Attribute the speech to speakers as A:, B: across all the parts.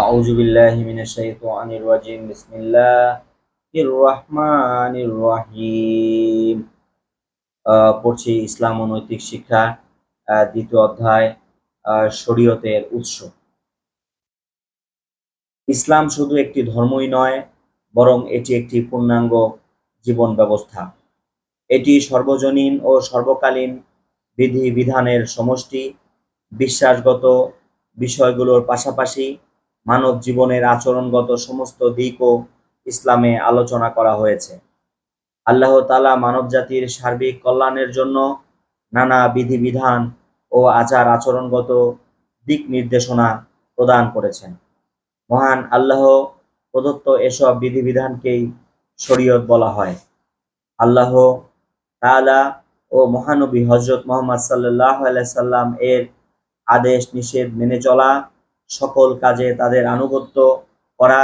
A: أعوذ بالله من الشيطان الرجيم بسم الله الرحمن الرحيم আহ, পড়ছি ইসলাম ও নৈতিক শিক্ষা আহ, দ্বিতীয় অধ্যায় আহ, শরীয়তের উৎস ইসলাম শুধু একটি ধর্মই নয় বরং এটি একটি পূর্ণাঙ্গ জীবন ব্যবস্থা এটি সর্বজনীন ও সর্বকালীন বিধি বিধানের সমষ্টি বিশ্বাসগত বিষয়গুলোর পাশাপাশি মানব জীবনের আচরণগত সমস্ত দিকও ইসলামে আলোচনা করা হয়েছে। আল্লাহ তালা মানব জাতির সার্বিক কল্যাণের জন্য নানা বিধিবিধান ও আচার আচরণগত দিক নির্দেশনা প্রদান করেছেন। মহান আল্লাহ প্রদত্ত এসব বিধিবিধানকেই শরীয়ত বলা হয়। আল্লাহ তাআলা ও মহানবী হজরত মোহাম্মদ সাল্লাহ সাল্লাম এর আদেশ নিষেধ মেনে চলা সকল কাজে তাদের আনুগত্য করা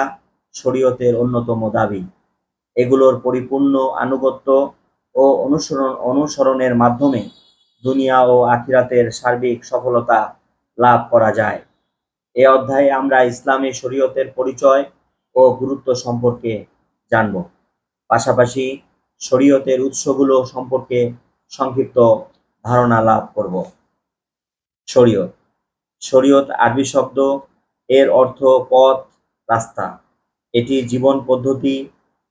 A: শরীয়তের অন্যতম দাবি। এগুলোর পরিপূর্ণ আনুগত্য ও অনুসরণ, অনুসরণের মাধ্যমে দুনিয়া ও আখিরাতের সার্বিক সফলতা লাভ করা যায়। এ অধ্যায়ে আমরা ইসলামী শরীয়তের পরিচয় ও গুরুত্ব সম্পর্কে জানব। পাশাপাশি শরীয়তের উৎসগুলো সম্পর্কে সংক্ষিপ্ত ধারণা লাভ করব। শরীয়ত শরীয়ত আরবি শব্দ এর অর্থ পথ, রাস্তা। এটি জীবন পদ্ধতি,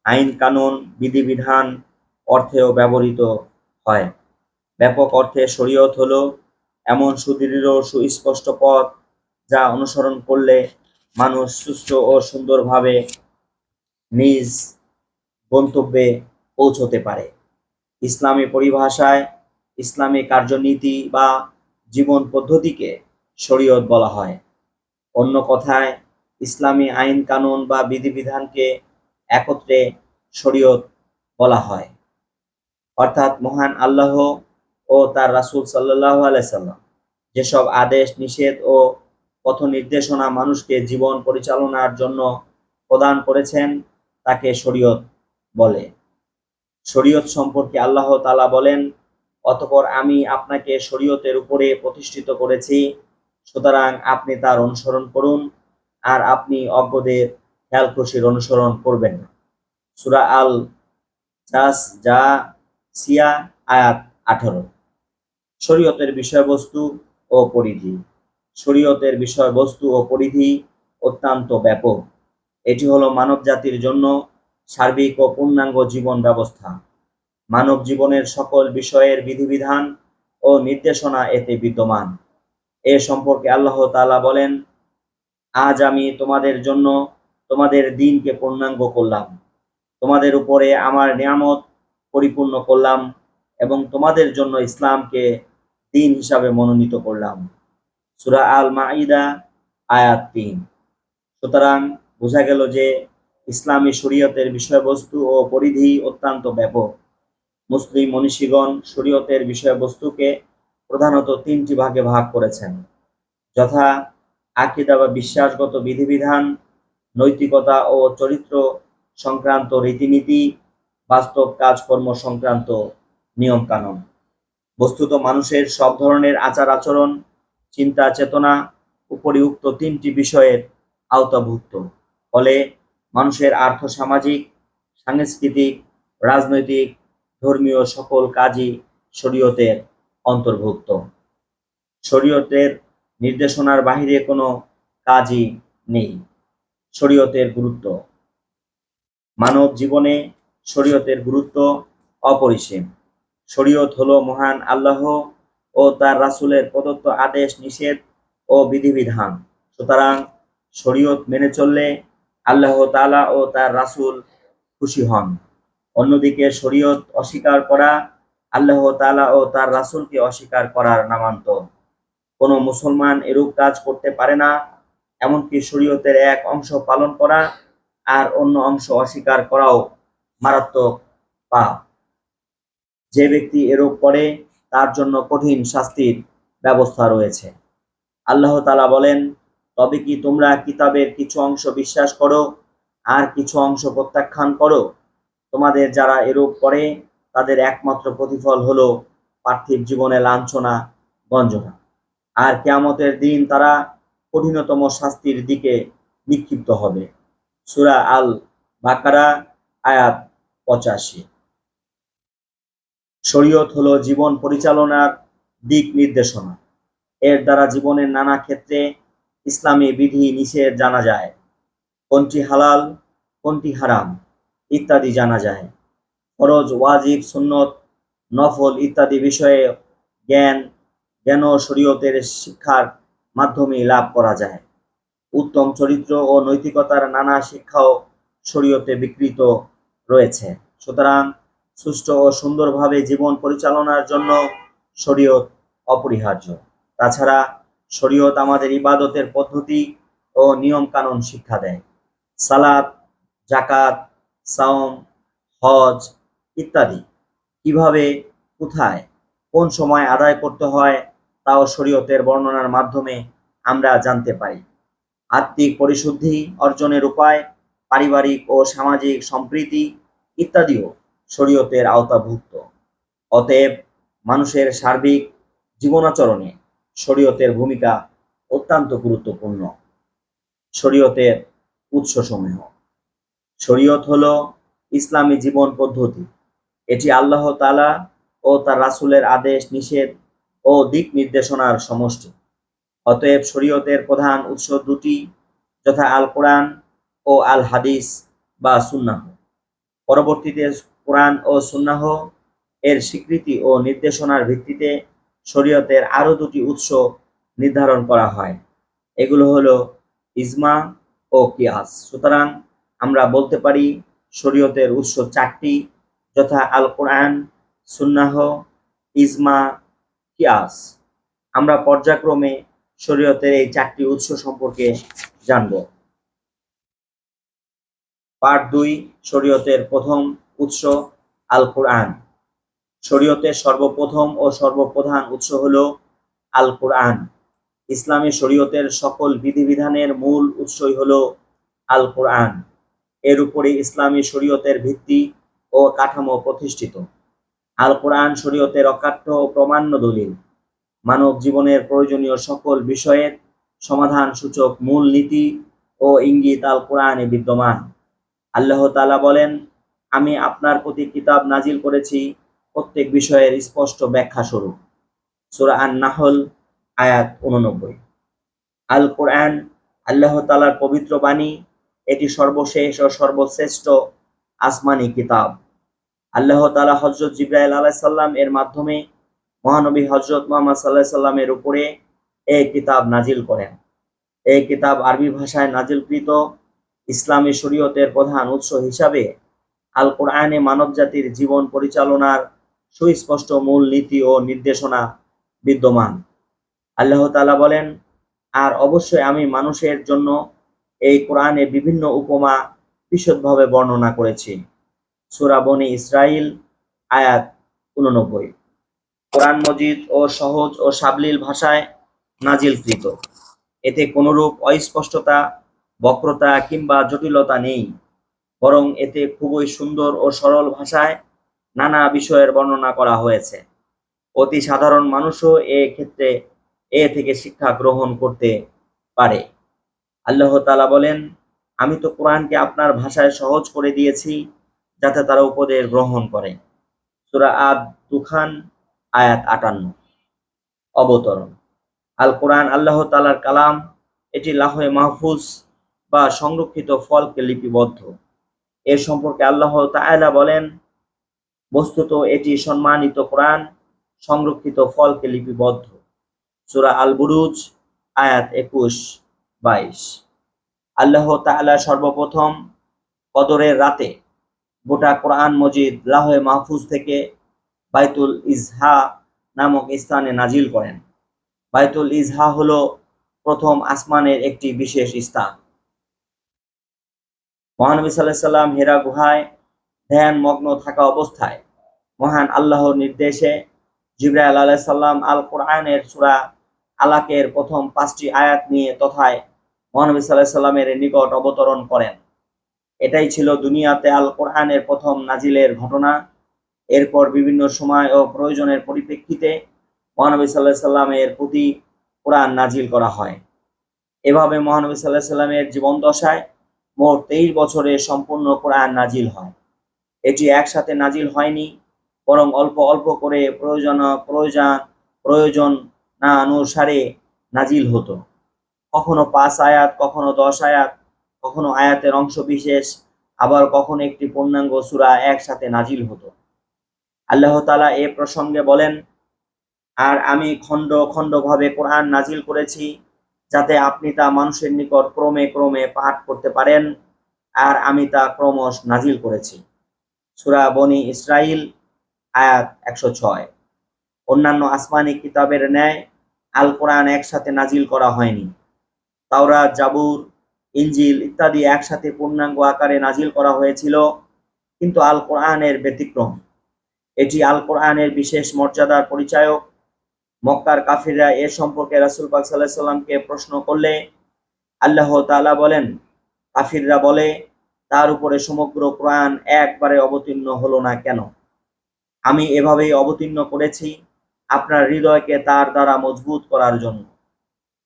A: আইন কানুন, বিধিবিধান অর্থেও ব্যবহৃত হয়। ব্যাপক অর্থে শরীয়ত হল এমন সুদৃঢ় সুস্পষ্ট পথ যা অনুসরণ করলে মানুষ সুস্থ ও সুন্দরভাবে নিজ গন্তব্যে পৌঁছতে পারে। ইসলামী পরিভাষায় ইসলামী কার্যনীতি বা জীবন পদ্ধতিকে শরীয়ত বলা হয়। অন্য কথায়, ইসলামী আইন কানুন বা বিধিবিধানকে একত্রে শরীয়ত বলা হয়। অর্থাৎ মহান আল্লাহ ও তার রাসূল সাল্লাল্লাহু আলাইসাল্লাম যেসব আদেশ, নিষেধ ও পথ নির্দেশনা মানুষকে জীবন পরিচালনার জন্য প্রদান করেছেন, তাকে শরীয়ত বলে। শরীয়ত সম্পর্কে আল্লাহ তাআলা বলেন, অতঃপর আমি আপনাকে শরীয়তের উপরে প্রতিষ্ঠিত করেছি সুতরাং আপনি তার অনুসরণ করুন, আর আপনি অজ্ঞদের খেয়াল খুশির অনুসরণ করবেন না। সুরা আল জাস যা সিয়া আয়াত আঠারো। শরীয়তের বিষয়বস্তু ও পরিধি। শরীয়তের বিষয়বস্তু ও পরিধি অত্যন্ত ব্যাপক। এটি হলো মানব জাতির জন্য সার্বিক ও পূর্ণাঙ্গ জীবন ব্যবস্থা। মানব জীবনের সকল বিষয়ের বিধিবিধান ও নির্দেশনা এতে বিদ্যমান। এ সম্পর্কে আল্লাহ তাআলা বলেন, আজ আমি তোমাদের জন্য তোমাদের দিনকে পূর্ণাঙ্গ করলাম। তোমাদের উপরে আমার নিয়ামত পরিপূর্ণ করলাম এবং তোমাদের জন্য ইসলামকে দিন হিসাবে মনোনীত করলাম। সুরা আল মাইদা আয়াত তিন। সুতরাং বোঝা গেল যে ইসলামী শরীয়তের বিষয়বস্তু ও পরিধি অত্যন্ত ব্যাপক। মুসলিম মনীষীগণ শরীয়তের বিষয়বস্তুকে প্রধানত তিনটি ভাগে ভাগ করেছেন। যথা আকিদা বা বিশ্বাসগত বিধিবিধান, নৈতিকতা ও চরিত্র সংক্রান্ত রীতিনীতি, বাস্তব কাজকর্ম সংক্রান্ত নিয়ম কানুন বস্তুত মানুষের সব ধরনের আচার আচরণ, চিন্তা চেতনা উপরিউক্ত তিনটি বিষয়ের আওতাভুক্ত। ফলে মানুষের আর্থ সামাজিক, সাংস্কৃতিক, রাজনৈতিক, ধর্মীয় সকল কাজই শরীয়তের অন্তর্ভুক্ত। শরীয়তের নির্দেশনার বাহিরে কোনো কাজই নেই। শরীয়তের গুরুত্ব। মানব জীবনে শরীয়তের গুরুত্ব অপরিসীম। শরীয়ত হলো মহান আল্লাহ ও তার রাসূলের প্রদত্ত আদেশ, নিষেধ ও বিধিবিধান। সুতরাং শরীয়ত মেনে চললে আল্লাহ তাআলা ও তার রাসূল খুশি হন। অন্যদিকে শরীয়ত অস্বীকার করা আল্লাহ তালা ও তার রাসূলকে অস্বীকার করার নামান্তর। কোনো মুসলমান এরূপ কাজ করতে পারে না, এমনকি শরীয়তের এক অংশ পালন করা আর অন্য অংশ অস্বীকার করাও মারাত্মক পাপ। যে ব্যক্তি এরূপ করে, তার জন্য কঠিন শাস্তির ব্যবস্থা রয়েছে। আল্লাহ তালা বলেন, তবে কি তোমরা কিতাবের কিছু অংশ বিশ্বাস করো আর কিছু অংশ প্রত্যাখ্যান করো? তোমাদের যারা এরূপ করে তাদের একমাত্র প্রতিফল হলো পার্থিব জীবনে লাঞ্ছনা গঞ্জনা আর কেয়ামতের দিন তারা কঠিনতম শাস্তির দিকে নিক্ষিপ্ত হবে। সুরা আল বাকারা আয়াত পঁচাশি। শরীয়ত হলো জীবন পরিচালনার দিক নির্দেশনা। এর দ্বারা জীবনের নানা ক্ষেত্রে ইসলামী বিধি নিষেধ জানা যায়। কোনটি হালাল, কোনটি হারাম, ইত্যাদি জানা যায়। ফরজ, ওয়াজিব, সুন্নত, নফল ইত্যাদি বিষয়ে জ্ঞান জ্ঞান ও শরীয়তের শিক্ষার মাধ্যমে লাভ করা যায়। উত্তম চরিত্র ও নৈতিকতার নানা শিক্ষাও শরীয়তে বিকৃত রয়েছে। সুতরাং সুষ্ঠু ও সুন্দরভাবে জীবন পরিচালনার জন্য শরীয়ত অপরিহার্য। তাছাড়া শরীয়ত আমাদের ইবাদতের পদ্ধতি ও নিয়ম কানুন শিক্ষা দেয়। সালাত জাকাত সাওম, হজ ইত্যাদি। কীভাবে, কোথায়, কোন সময় আদায় করতে হয়, তাও শরীয়তের বর্ণনার মাধ্যমে আমরা জানতে পারি। আত্মিক পরিশুদ্ধি অর্জনের উপায়, পারিবারিক ও সামাজিক সম্প্রীতি ইত্যাদিও শরীয়তের আওতাভুক্ত। অতএব মানুষের সার্বিক জীবনাচরণে শরীয়তের ভূমিকা অত্যন্ত গুরুত্বপূর্ণ। শরীয়তের উৎসসমূহ। শরীয়ত হলো ইসলামী জীবন পদ্ধতি। এটি আল্লাহ তাআলা ও তার রাসূলের আদেশ, নিষেধ ও দিক নির্দেশনার সমষ্টি। অতএব শরীয়তের প্রধান উৎস দুটি, যথা আল কোরআন ও আল হাদিস বা সুন্নাহ। পরবর্তীতে কোরআন ও সুন্নাহ এর স্বীকৃতি ও নির্দেশনার ভিত্তিতে শরীয়তের আরও দুটি উৎস নির্ধারণ করা হয়। এগুলো হলো ইজমা ও কিয়াস। সুতরাং আমরা বলতে পারি, শরীয়তের উৎস চারটি যথা আল কোরআন সুন্নাহ, ইজমা, কিয়াস। আমরা পর্যায়ক্রমে শরীয়তের এই চারটি উৎস সম্পর্কে জানব। পার্ট দুই, শরীয়তের প্রথম উৎস আল কোরআন শরীয়তের সর্বপ্রথম ও সর্বপ্রধান উৎস হল আল কোরআন ইসলামী শরীয়তের সকল বিধিবিধানের মূল উৎসই হল আল কোরআন এর উপরে ইসলামী শরীয়তের ভিত্তি ও কাঠামো প্রতিষ্ঠিত। আল কোরআন শরীয়তের অকাঠ্য ও প্রমাণ্য দলিল। মানব জীবনের প্রয়োজনীয় সকল বিষয়ের সমাধান সূচক মূল নীতি ও ইঙ্গিত আল কোরআনে বিদ্যমান। আল্লাহ তালা বলেন, আমি আপনার প্রতি কিতাব নাজিল করেছি প্রত্যেক বিষয়ের স্পষ্ট ব্যাখ্যা স্বরূপ সূরা আন নাহল আয়াত উননব্বই। আল কোরআন আল্লাহ তালার পবিত্র বাণী, এটি সর্বশেষ ও সর্বশ্রেষ্ঠ আসমানি কিতাব। আল্লাহ তালা হজরত জিব্রাইল আলাইহিস সাল্লাম এর মাধ্যমে মহানবী হজরত মোহাম্মদ সাল্লাহ সাল্লামের উপরে এই কিতাব নাজিল করেন। এই কিতাব আরবি ভাষায় নাজিলকৃত ইসলামী শরীয়তের প্রধান উৎস হিসাবে আল কোরআনে মানবজাতির জীবন পরিচালনার সুস্পষ্ট মূল নীতি ও নির্দেশনা বিদ্যমান। আল্লাহ তালা বলেন, আর অবশ্যই আমি মানুষের জন্য এই কোরআনে বিভিন্ন উপমা বিশদভাবে বর্ণনা করেছি। সূরা বনি ইসরাইল আয়াত উননব্বই। কোরআন মজিদ ও সহজ ও সাবলীল ভাষায় নাজিলকৃত। এতে কোনরূপ অস্পষ্টতা, বক্রতা কিংবা জটিলতা নেই। বরং এতে খুবই সুন্দর ও সরল ভাষায় নানা বিষয়ের বর্ণনা করা হয়েছে। অতি সাধারণ মানুষও এ ক্ষেত্রে এ থেকে শিক্ষা গ্রহণ করতে পারে। আল্লাহ তাআলা বলেন, আমি তো কোরআনকে আপনার ভাষায় সহজ করে দিয়েছি যাতে তারা উপদেশ গ্রহণ করে। সুরা আদ দুখান আয়াত আটান্ন। অবতরণ। আল কোরআন আল্লাহ তালার কালাম, এটি লাহে মাহফুজ বা সংরক্ষিত ফলকে লিপিবদ্ধ। এ সম্পর্কে আল্লাহ তাআলা বলেন, বস্তুত এটি সম্মানিত কোরআন, সংরক্ষিত ফলকে লিপিবদ্ধ। সূরা আল বুরুজ আয়াত একুশ, বাইশ। আল্লাহ তাআলা সর্বপ্রথম কদরের রাতে গোটা কোরআন মজিদ লাহে মাহফুজ থেকে বাইতুল ইজহা নামক স্থানে নাজিল করেন। বাইতুল ইজহা হল প্রথম আসমানের একটি বিশেষ স্থান। মহানবী সাল্লাহ সাল্লাম হেরা গুহায় ধ্যান মগ্ন থাকা অবস্থায় মহান আল্লাহর নির্দেশে জিব্রাইল আলাহ সাল্লাম আল কোরআনের সুরা আলাকের প্রথম পাঁচটি আয়াত নিয়ে তথায় মহানবী সাল্লাহ সাল্লামের নিকট অবতরণ করেন। এটাই ছিল দুনিয়াতে আল কোরআনের প্রথম নাজিলের ঘটনা। এরপর বিভিন্ন সময় ও প্রয়োজনের পরিপ্রেক্ষিতে মহানবী সাল্লাহ সাল্লামের প্রতি কোরআন নাজিল করা হয়। এভাবে মহানবী সাল্লাহ সাল্লামের জীবন দশায় মোট তেইশ বছরে সম্পূর্ণ কোরআন নাজিল হয়। এটি একসাথে নাজিল হয়নি, বরং অল্প অল্প করে প্রয়োজন প্রয়োজন প্রয়োজন না অনুসারে নাজিল হতো। কখনো পাঁচ আয়াত, কখনো দশ আয়াত কখনো আয়াতের অংশ বিশেষ, আবার কখনো একটি পূর্ণাঙ্গ সূরা একসাথে নাজিল হতো। আল্লাহ তাআলা এ প্রসঙ্গে বলেন, আর আমি খণ্ড খণ্ডভাবে কোরআন নাজিল করেছি, যাতে আপনি তা মানুষের নিকট ক্রমে ক্রমে পাঠ করতে পারেন, আর আমি তা ক্রমশ নাজিল করেছি। সূরা বনি ইসরাইল আয়াত একশো ছয়। অন্যান্য আসমানি কিতাবের ন্যায় আল কোরআন একসাথে নাজিল করা হয়নি। তাওরা জাবুর ইঞ্জিল ইত্যাদি একসাথে পূর্ণাঙ্গ আকারে নাজিল করা হয়েছিল, কিন্তু আল কোরআনের ব্যতিক্রম। এটি আল কোরআনের বিশেষ মর্যাদার পরিচায়ক। মক্কার কাফিররা এ সম্পর্কে রাসুল পাক সাল্লাহ সাল্লামকে প্রশ্ন করলে আল্লাহ তাআলা বলেন, কাফিররা বলে, তার উপরে সমগ্র কোরআন একবারে অবতীর্ণ হলো না কেন? আমি এভাবেই অবতীর্ণ করেছি, আপনার হৃদয়কে তার দ্বারা মজবুত করার জন্য।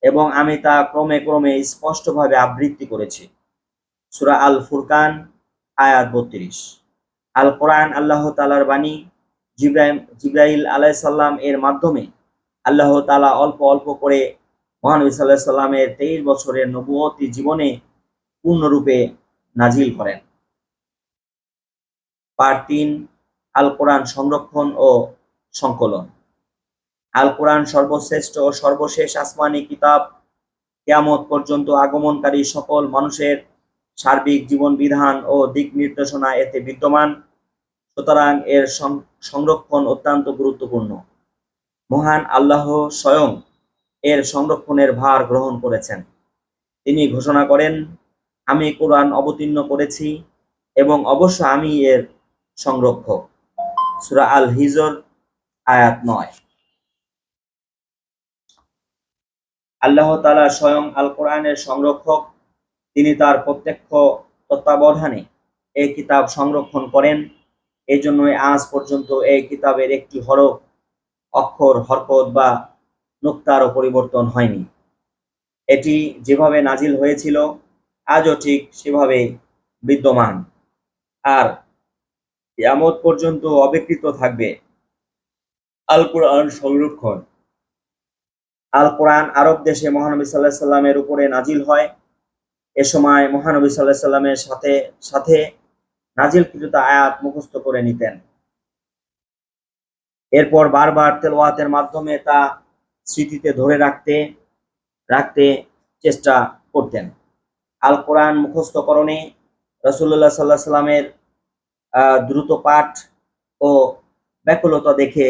A: এবং আমি তা ক্রমে ক্রমে স্পষ্টভাবে আবৃত্তি করেছি। সুরা আল ফুরকান আয়াত বত্রিশ। আল কোরআন আল্লাহ তালার বাণী জিব্রাহিম জিব্রাইল আলাইসাল্লাম এর মাধ্যমে আল্লাহ তালা অল্প অল্প করে মহানবী সাল্লাহ সাল্লামের তেইশ বছরের নবুয়তি জীবনে পূর্ণরূপে নাজিল করেন। পার্ট তিন আল কোরআন সংরক্ষণ ও সংকলন। আল কোরআন সর্বশ্রেষ্ঠ ও সর্বশেষ আসমানি কিতাব, কেয়ামত পর্যন্ত আগমনকারী সকল মানুষের সার্বিক জীবন বিধান ও দিক নির্দেশনা এতে বিদ্যমান। সুতরাং এর সংরক্ষণ অত্যন্ত গুরুত্বপূর্ণ। মহান আল্লাহ স্বয়ং এর সংরক্ষণের ভার গ্রহণ করেছেন। তিনি ঘোষণা করেন, আমি কোরআন অবতীর্ণ করেছি এবং অবশ্য আমি এর সংরক্ষক। সূরা আল হিজর আয়াত নয়। আল্লাহ তাআলা স্বয়ং আল কোরআনের সংরক্ষক। তিনি তার প্রত্যক্ষ তত্ত্বাবধানে এই কিতাব সংরক্ষণ করেন। এই জন্যই আজ পর্যন্ত এই কিতাবের একটি হরফ, অক্ষর, হরকত বা নুক্তারও পরিবর্তন হয়নি। এটি যেভাবে নাজিল হয়েছিল, আজও ঠিক সেভাবে বিদ্যমান। আর কিয়ামত পর্যন্ত অবিকৃত থাকবে। আল কোরআন সংরক্ষণ। আল কোরআন আরব দেশে মহানবী সাল্লাহ সাল্লামের উপরে নাজিল হয়। এ সময় মহানবী সাল্লাহ সাল্লামের সাথে সাথে নাজিলকৃত আয়াত মুখস্থ করে নিতেন। এরপর বারবার তেলাওয়াতের মাধ্যমে তা স্মৃতিতে ধরে রাখতে রাখতে চেষ্টা করতেন। আল কোরআন মুখস্থকরণে রসুল্লাহ সাল্লাহ সাল্লামের দ্রুত পাঠ ও ব্যাকুলতা দেখে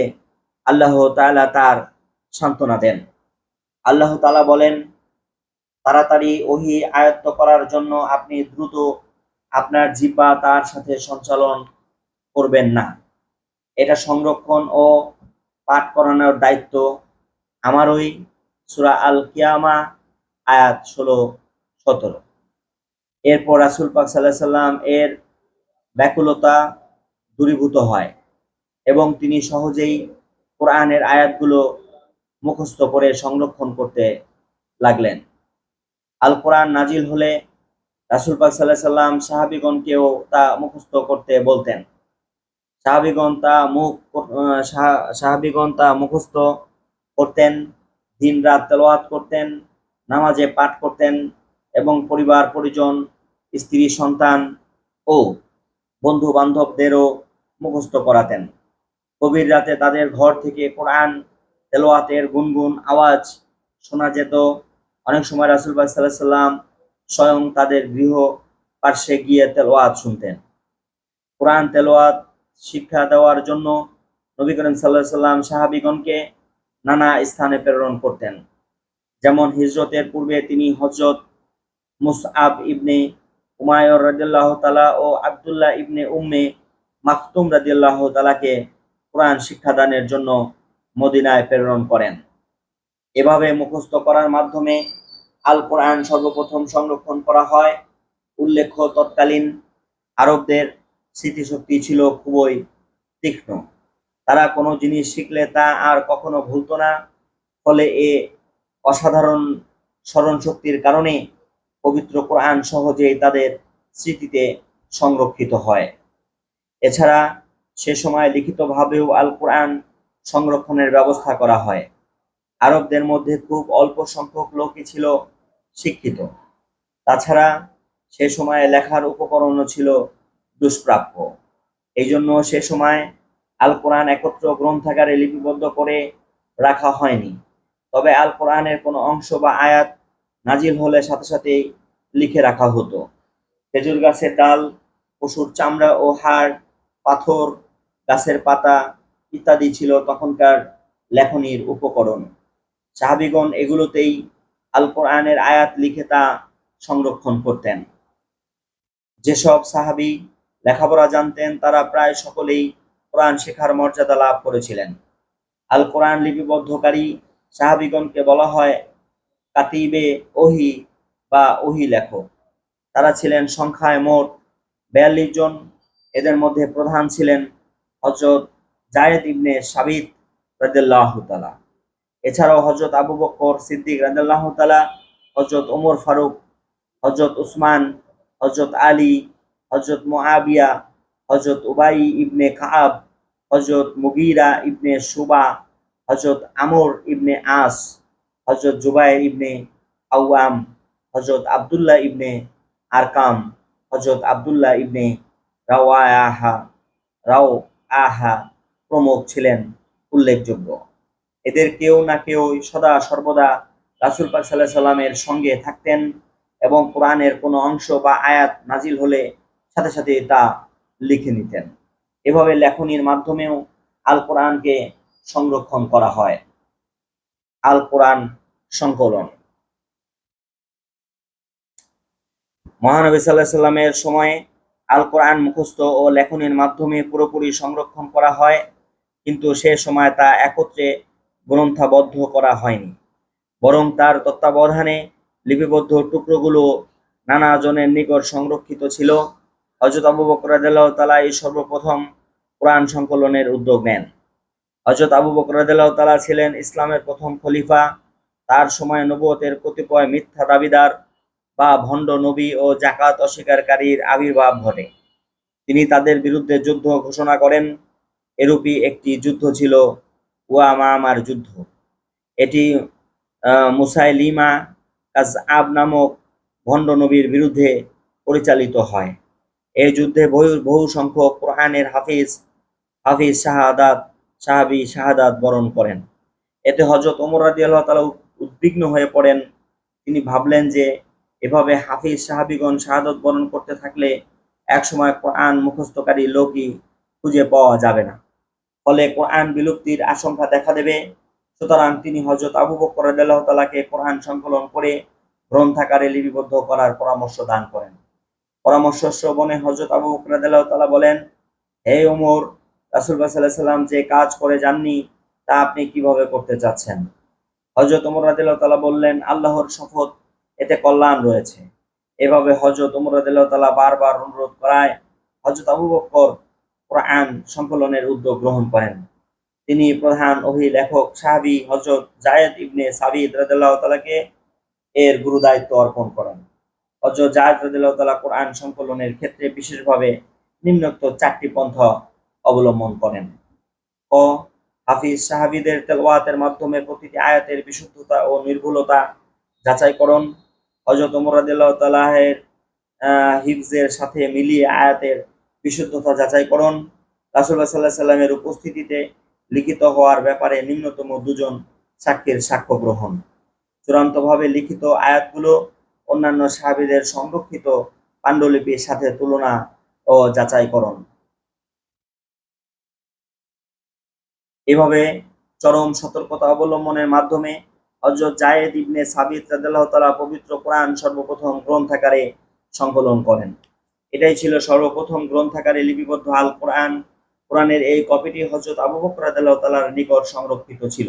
A: আল্লাহ তাআলা তার সান্ত্বনা দেন। আল্লাহ তাআলা বলেন, তাড়াতাড়ি ওহি আয়ত্ত করার জন্য আপনি দ্রুত আপনার জিব্বা তার সাথে সঞ্চালন করবেন না। এটা সংরক্ষণ ও পাঠ করানোর দায়িত্ব আমারই। সুরা আল কিয়ামা আয়াত ষোলো, সতেরো। এরপর রাসূল পাক সাল্লাহ সাল্লাম এর ব্যাকুলতা দূরীভূত হয় এবং তিনি সহজেই কোরআনের আয়াতগুলো মুখস্থ করে সংরক্ষণ করতে লাগলেন। আল কোরআন নাজিল হলে রাসুল পাক সাল্লাহ সাল্লাম সাহাবিগণকেও তা মুখস্থ করতে বলতেন। সাহাবিগণ তা মুখ সাহাবিগণ তা মুখস্থ করতেন দিন রাত তেলাওয়াত করতেন, নামাজে পাঠ করতেন এবং পরিবার, পরিজন, স্ত্রী, সন্তান ও বন্ধু বান্ধবদেরও মুখস্থ করাতেন। গভীর রাতে তাদের ঘর থেকে কোরআন তেলোয়াতের গুনগুন আওয়াজ শোনা যেত। অনেক সময় রাসুল সাল্লাহ সাল্লাম স্বয়ং তাদের গৃহ পার্শ্বে গিয়ে তেলোয়াত শুনতেন। কোরআন তেলোয়াত শিক্ষা দেওয়ার জন্য নবী করিম সাল্লাহ সাল্লাম সাহাবিগণকে নানা স্থানে প্রেরণ করতেন। যেমন হিজরতের পূর্বে তিনি হজরত মুসআব ইবনে উমায়র রাদিয়াল্লাহ তালা ও আব্দুল্লাহ ইবনে উম্মে মাকতুম রাদিয়াল্লাহ তালাকে কোরআন শিক্ষাদানের জন্য মদিনায় প্রেরণ করেন। এভাবে মুখস্থ করার মাধ্যমে আল কোরআন সর্বপ্রথম সংরক্ষণ করা হয়। উল্লেখ্য, তৎকালীন আরবদের স্মৃতিশক্তি ছিল খুবই তীক্ষ্ণ। তারা কোনো জিনিস শিখলে তা আর কখনো ভুলতো না। ফলে এ অসাধারণ স্মরণ শক্তির কারণে পবিত্র কোরআন সহজেই তাদের স্মৃতিতে সংরক্ষিত হয়। এছাড়া সে সময় লিখিতভাবেও আল কোরআন সংরক্ষণের ব্যবস্থা করা হয়। আরবদের মধ্যে খুব অল্প সংখ্যক লোকই ছিল শিক্ষিত। তাছাড়া সে সময়ে লেখার উপকরণও ছিল দুষ্প্রাপ্য। এই জন্য সে সময় আল কোরআন একত্র গ্রন্থাগারে লিপিবদ্ধ করে রাখা হয়নি। তবে আল কোরআনের কোনো অংশ বা আয়াত নাজিল হলে সাথে সাথেই লিখে রাখা হতো। খেজুর গাছের ডাল, পশুর চামড়া ও হাড়, পাথর, গাছের পাতা ইত্যাদি ছিল তখনকার লেখনির উপকরণ। সাহাবিগণ এগুলোতেই আল কোরআনের আয়াত লিখে তা সংরক্ষণ করতেন। যেসব সাহাবি লেখাপড়া জানতেন, তারা প্রায় সকলেই কোরআন শেখার মর্যাদা লাভ করেছিলেন। আল কোরআন লিপিবদ্ধকারী সাহাবিগণকে বলা হয় কাতিবে ওহি বা ওহি লেখক। তারা ছিলেন সংখ্যায় মোট বিয়াল্লিশ জন। এদের মধ্যে প্রধান ছিলেন হজরত জায়েদ ইবনে সাবিত রাদিয়াল্লাহু তাআলা। এছাড়াও হজরত আবু বকর সিদ্দিক রাদিয়াল্লাহু তাআলা হজরত ওমর ফারুক হজরত উসমান হজরত আলী হজরত মুআবিয়া হজরত উবাই ইবনে খাব হজরত মুগিরা ইবনে সুবা হজরত আমর ইবনে আস হজরত জুবাইর ইবনে আওয়াম হজরত আব্দুল্লাহ ইবনে আরকাম হজরত আব্দুল্লাহ ইবনে রাওয়াহা রাও আহা প্রমুখ ছিলেন উল্লেখযোগ্য। এদের কেউ না কেউ সদা সর্বদা রাসুল পাক সাল্লাহ সাল্লামের সঙ্গে থাকতেন এবং কোরআনের কোনো অংশ বা আয়াত নাজিল হলে সাথে সাথে তা লিখে নিতেন। এভাবে লেখনির মাধ্যমেও আল কোরআনকে সংরক্ষণ করা হয়। আল কোরআন সংকলন। মহানবী সাল্লাহ সাল্লামের সময়ে আল কোরআন মুখস্থ ও লেখনের মাধ্যমে পুরোপুরি সংরক্ষণ করা হয়। কিন্তু সে সময় তা একত্রে গ্রন্থাবদ্ধ করা হয়নি। বরং তার তত্ত্বাবধানে লিপিবদ্ধ টুকরোগুলো নানা জনের নিকট সংরক্ষিত ছিল। হজরত আবু বকর এই সর্বপ্রথম কোরআন সংকলনের উদ্যোগ নেন। হজরত আবু বকর তালা ছিলেন ইসলামের প্রথম খলিফা। তার সময় নবুয়তের কতিপয় মিথ্যা দাবিদার বা ভণ্ড নবী ও জাকাত অস্বীকারীর আবির্ভাব ঘটে। তিনি তাদের বিরুদ্ধে যুদ্ধ ঘোষণা করেন। এরূপই একটি যুদ্ধ ছিল ওয়ামামার যুদ্ধ। এটি মুসাইলিমা কাজআব নামক ভণ্ড নবীর বিরুদ্ধে পরিচালিত হয়। এই যুদ্ধে বহু বহু সংখ্যক কোরআনের হাফিজ হাফিজ শাহাদাত, সাহাবি শাহাদাত বরণ করেন। এতে হজরত ওমর রাজি আল্লাহ তালা উদ্বিগ্ন হয়ে পড়েন। তিনি ভাবলেন যে, এভাবে হাফিজ সাহাবিগণ শাহাদত বরণ করতে থাকলে একসময় কোরআন মুখস্থকারী লোকই খুঁজে পাওয়া যাবে না। ফলে কোরআন বিলুপ্তির আশঙ্কা দেখা দেবে। সুতরাং তিনি হজরত আবু বকর রাদিয়াল্লাহু তাআলাকে কোরআন সংকলন করে গ্রন্থাকারে লিপিবদ্ধ করার পরামর্শ দান করেন। পরামর্শ শ্রবণে হজরত আবু বকর রাদিয়াল্লাহু বলেন, হে ওমর, রাসূল সাল্লাল্লাহু আলাইহি সাল্লাম যে কাজ করে যাননি, তা আপনি কীভাবে করতে চাচ্ছেন? হজরত ওমর রাদিয়াল্লাহু তাআলা বললেন, আল্লাহর শপথ, এতে কল্যাণ রয়েছে। এভাবে হজরত ওমর রাদিয়াল্লাহু বারবার অনুরোধ করায় হজরত আবু বকর কোরআন সংকলনের উদ্যোগ গ্রহণ করেন। তিনি প্রধান ওহি লেখক সাহাবি হজরত জায়েদ ইবনে সাবিদ রাদিয়াল্লাহু তালাকে এর গুরু দায়িত্ব অর্পণ করেন। হজরত জায়েদ রাদিয়াল্লাহু তালা কোরআন সংকলনের ক্ষেত্রে বিশেষভাবে নিম্নোক্ত চারটি পন্থা অবলম্বন করেন। ক হাফিজ সাহাবিদের তেলাওয়াতের মাধ্যমে প্রতিটি আয়াতের বিশুদ্ধতা ও নির্ভুলতা যাচাইকরণ। হজরত ওমর রাদিয়াল্লাহু তাআলার আহ, হিফজের সাথে মিলিয়ে আয়াতের বিশুদ্ধতা যাচাইকরণ, রাসূলুল্লাহ সাল্লাল্লাহু আলাইহি সাল্লামের উপস্থিতিতে লিখিত হওয়ার ব্যাপারে নিম্নতম দুজন সাক্ষীর সাক্ষ্য গ্রহণ। চূড়ান্তভাবে লিখিত আয়াতগুলো অন্যান্য সাহাবীদের সংরক্ষিত পাণ্ডুলিপির সাথে তুলনা ও যাচাইকরণ। এভাবে চরম সতর্কতা অবলম্বনের মাধ্যমে হযরত জায়েদ ইবনে সাবিত রাদিয়াল্লাহু তাআলা পবিত্র কোরআন সর্বপ্রথম গ্রন্থাকারে সংকলন করেন। এটাই ছিল সর্বপ্রথম গ্রন্থাকারে লিপিবদ্ধ আল কোরআন। কোরআনের এই কপিটি হযরত আবু বকর রাদিয়াল্লাহু তাআলার নিকট সংরক্ষিত ছিল।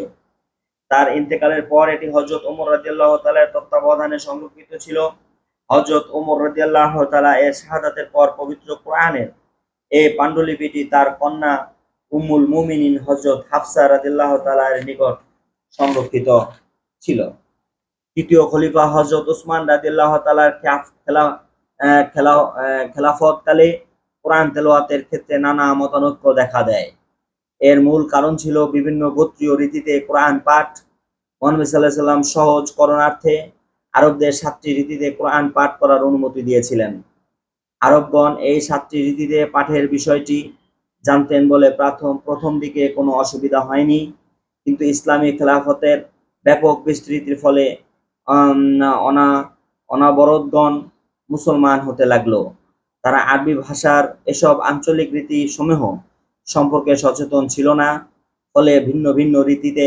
A: তার ইন্তেকালের পর এটি হযরত ওমর রাদিয়াল্লাহু তাআলার তত্ত্বাবধানে সংরক্ষিত ছিল। হযরত ওমর রাদিয়াল্লাহু তাআলা এর শাহাদাতের পর পবিত্র কোরআনের এই পাণ্ডুলিপিটি তার কন্যা উম্মুল মুমিনিন হযরত হাফসা রাদিয়াল্লাহু তাআলার নিকট সংরক্ষিত ছিল। তৃতীয় খলিফা হজরত উসমান রাদিল্লাহ তালার খেলা খেলা খেলাফতকালে কোরআন তেলাওয়াতের ক্ষেত্রে নানা মতানৈক্য দেখা দেয়। এর মূল কারণ ছিল বিভিন্ন গোত্রীয় রীতিতে কোরআন পাঠ। মোহাম্মদ সাল্লাহ সাল্লাম সহজ করণার্থে আরবদের সাতটি রীতিতে কোরআন পাঠ করার অনুমতি দিয়েছিলেন। আরবগণ এই সাতটি রীতিতে পাঠের বিষয়টি জানতেন বলে প্রথম প্রথম দিকে কোনো অসুবিধা হয়নি। কিন্তু ইসলামী খেলাফতের ব্যাপক বিস্তৃতির ফলে অনা, অনাবরতগণ মুসলমান হতে লাগল। তারা আরবি ভাষার এসব আঞ্চলিক রীতি সমূহ সম্পর্কে সচেতন ছিল না, ফলে ভিন্ন ভিন্ন রীতিতে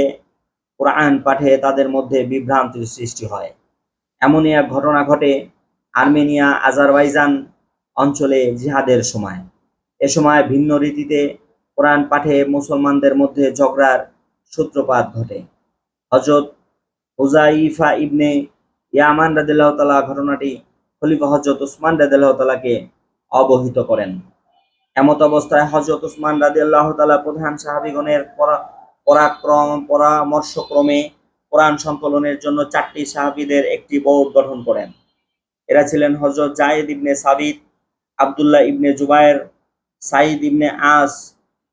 A: কোরআন পাঠে তাদের মধ্যে বিভ্রান্তির সৃষ্টি হয়। এমনই এক ঘটনা ঘটে আর্মেনিয়া, আজারবাইজান অঞ্চলে জিহাদের সময়। এ সময় ভিন্ন রীতিতে কোরআন পাঠে মুসলমানদের মধ্যে ঝগড়ার সূত্রপাত ঘটে। হজরত হুজাইফা ইবনে ইয়ামান রাদিল্লাহ তালা ঘটনাটি খলিফা হজরত উসমান রাদিল্লাহ তালাকে অবহিত করেন। এমত অবস্থায় হজরত উসমান রাদিল্লাহ তালা প্রধান সাহাবিগণের পরাক্রম, পরামর্শক্রমে কোরআন সংকলনের জন্য চারটি সাহাবিদের একটি বোর্ড গঠন করেন। এরা ছিলেন হজরত জায়েদ ইবনে সাবিত, আবদুল্লাহ ইবনে জুবায়ের সাইদ ইবনে আস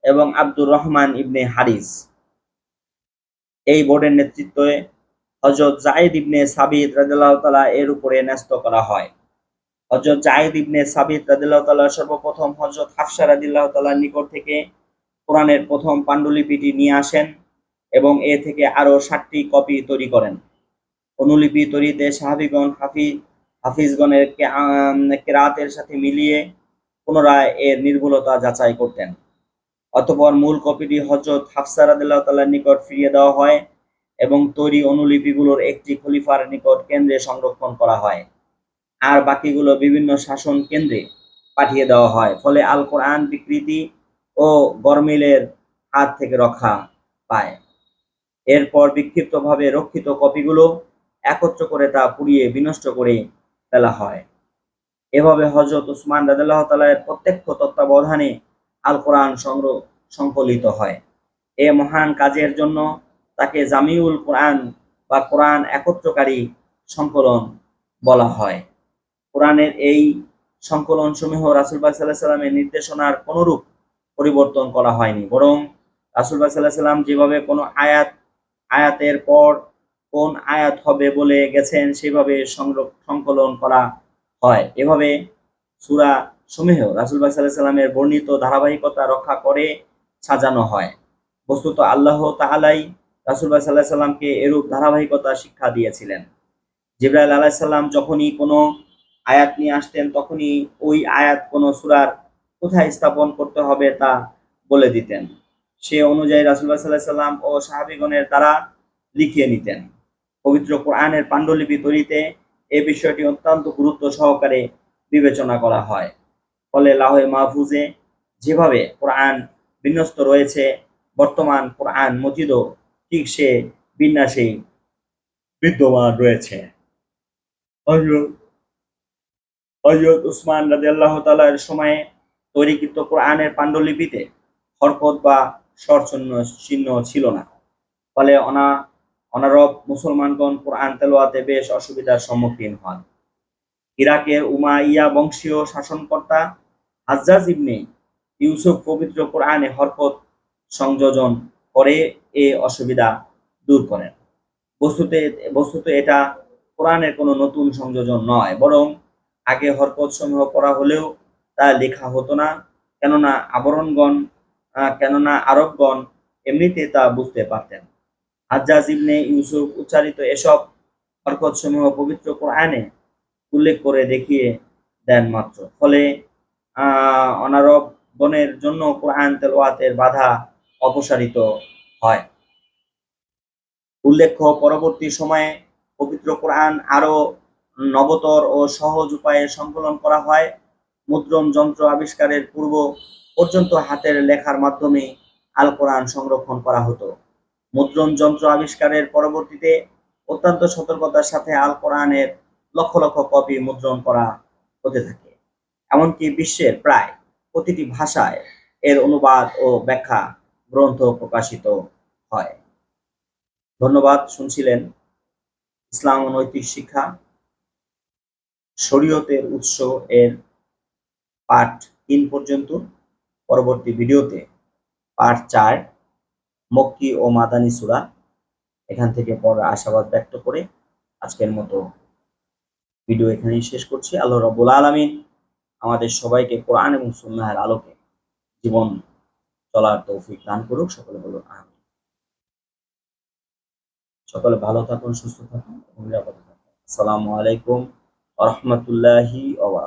A: এবং আব্দুর রহমান ইবনে হারিস। এই বোর্ডের নেতৃত্বে হজরত জায়েদ ইবনে সাবিদ রাদিল্লাহ তালা এর উপরে ন্যস্ত করা হয়। হজরত জায়েদ ইবনে সাবিত রাদিল্লাহ তালা সর্বপ্রথম হজরত হাফসা রাদিল্লাহ তালার নিকট থেকে কোরআনের প্রথম পাণ্ডুলিপিটি নিয়ে আসেন এবং এ থেকে আরও ষাটটি কপি তৈরি করেন। অনুলিপি তৈরিতে সাহাবিগণ, হাফি, হাফিজগণের কেরাতের সাথে মিলিয়ে পুনরায় এর নির্ভুলতা যাচাই করতেন। অতঃপর মূল কপিটি হজরত হাফসা রাদিল্লাহ তালার নিকট ফিরিয়ে দেওয়া হয় এবং তৈরি অনুলিপিগুলোর একটি খলিফার নিকট কেন্দ্রে সংরক্ষণ করা হয়। আর বাকিগুলো বিভিন্ন শাসন কেন্দ্রে পাঠিয়ে দেওয়া হয়। ফলে আল কোরআন বিকৃতি ও গরমিলের হাত থেকে রক্ষা পায়। এরপর বিক্ষিপ্তভাবে রক্ষিত কপিগুলো একত্র করে তা পুড়িয়ে বিনষ্ট করে ফেলা হয়। এভাবে হজরত উসমান রাদিল্লাহ তালের প্রত্যক্ষ তত্ত্বাবধানে আল কোরআন সংগ্রহ সংকলিত হয়। এ মহান কাজের জন্য তাকে জামিউল কোরআন বা কোরআন একত্রকারী সংকলন বলা হয়। কোরআনের এই সংকলন সমূহ রাসুলবাহ সাল্লাহ সাল্লামের নির্দেশনার কোনরূপ পরিবর্তন করা হয়নি। বরং রাসুলবাহ সাল্লাহ সাল্লাম যেভাবে কোনো আয়াত, আয়াতের পর কোন আয়াত হবে বলে গেছেন সেভাবে সংকলন করা হয়। এভাবে সুরা সমূহ রাসুলবাহ সাল্লাহ সাল্লামের বর্ণিত ধারাবাহিকতা রক্ষা করে সাজানো হয়। বস্তুত আল্লাহ তাআলাই রাসুলবাহ সাল্লাহ সাল্লামকে এরূপ ধারাবাহিকতা শিক্ষা দিয়েছিলেন। জিব্রাইল আলাহ সাল্লাম যখনই কোনো আয়াত নিয়ে আসতেন, তখনই ওই আয়াত কোনো সূরার কোথায় স্থাপন করতে হবে তা বলে দিতেন। সে অনুযায়ী রাসুল্লাহ সাল্লাহ সাল্লাম ও সাহাবিগণের দ্বারা লিখিয়ে নিতেন। পবিত্র কোরআনের পাণ্ডুলিপি তৈরিতে এ বিষয়টি অত্যন্ত গুরুত্ব সহকারে বিবেচনা করা হয়। ফলে লাহে মাহফুজে যেভাবে কোরআন বিন্যস্ত রয়েছে, বর্তমান কোরআন মজিদও ঠিক সে বিন্যাসেই বিদ্যমান রয়েছে। হযরত উসমান রাদিয়াল্লাহু তাআলার সময়ে তৈরিকৃত কোরআনের পাণ্ডুলিপিতে হরকত বা স্বর চিহ্ন চিহ্ন ছিল না। ফলে অনা, অনারব মুসলমানগণ কোরআন তেলোয়াতে বেশ অসুবিধার সম্মুখীন হন। ইরাকের উমাইয়া বংশীয় শাসনকর্তা হাজ্জাজ ইবনে ইউসুফ পবিত্র কোরআনে হরকত সংযোজন করে এ অসুবিধা দূর করেন। বস্তুতে, বস্তুত এটা কোরআনের কোনো নতুন সংযোজন নয়, বরং আগে হরকত সমূহ পড়া হলেও তা লেখা হতো না, কেননা আবরণগণ কেননা আরবগণ এমনিতে তা বুঝতে পারতেন। হাজ্জাজ ইবনে ইউসুফ উচ্চারিত এসব হরকত সমূহ পবিত্র কোরআনে উল্লেখ করে দেখিয়ে দেন মাত্র। ফলে অনারব গণের জন্য কোরআন তেলাওয়াতের বাধা অপসারিত হয়। উল্লেখ্য, পরবর্তী সময়ে পবিত্র কোরআন আরও নবতর ও সহজ উপায়ে সংকলন করা হয়। মুদ্রণ যন্ত্র আবিষ্কারের পূর্ব পর্যন্ত হাতের লেখার মাধ্যমে আল কোরআন সংরক্ষণ করা হতো। মুদ্রণ যন্ত্র আবিষ্কারের পরবর্তীতে অত্যন্ত সতর্কতার সাথে আল কোরআনের লক্ষ লক্ষ কপি মুদ্রণ করা হতে থাকে। এমনকি বিশ্বের প্রায় প্রতিটি ভাষায় এর অনুবাদ ও ব্যাখ্যা গ্রন্থ প্রকাশিত হয়। ধন্যবাদ, শুনছিলেন ইসলাম ও নৈতিক শিক্ষা। শরীয়তের উৎস এর পার্ট তিন পর্যন্ত। পরবর্তী ভিডিওতে পার্ট চার, মক্কি ও মাদানী সুরা। এখান থেকে পড়ার আশাবাদ ব্যক্ত করে আজকের মতো ভিডিও এখানেই শেষ করছি। আল্লাহ রব্বুল আলমিন আমাদের সবাইকে কোরআন এবং সুন্নাহের আলোকে জীবন চলার তৌফিক দান করুক। সকলে বলুন আমিন। সকলে ভালো থাকুন, সুস্থ থাকুন এবং নিরাপদে থাকুন। আসসালামু আলাইকুম। রহমতুল্লাহি ওয়া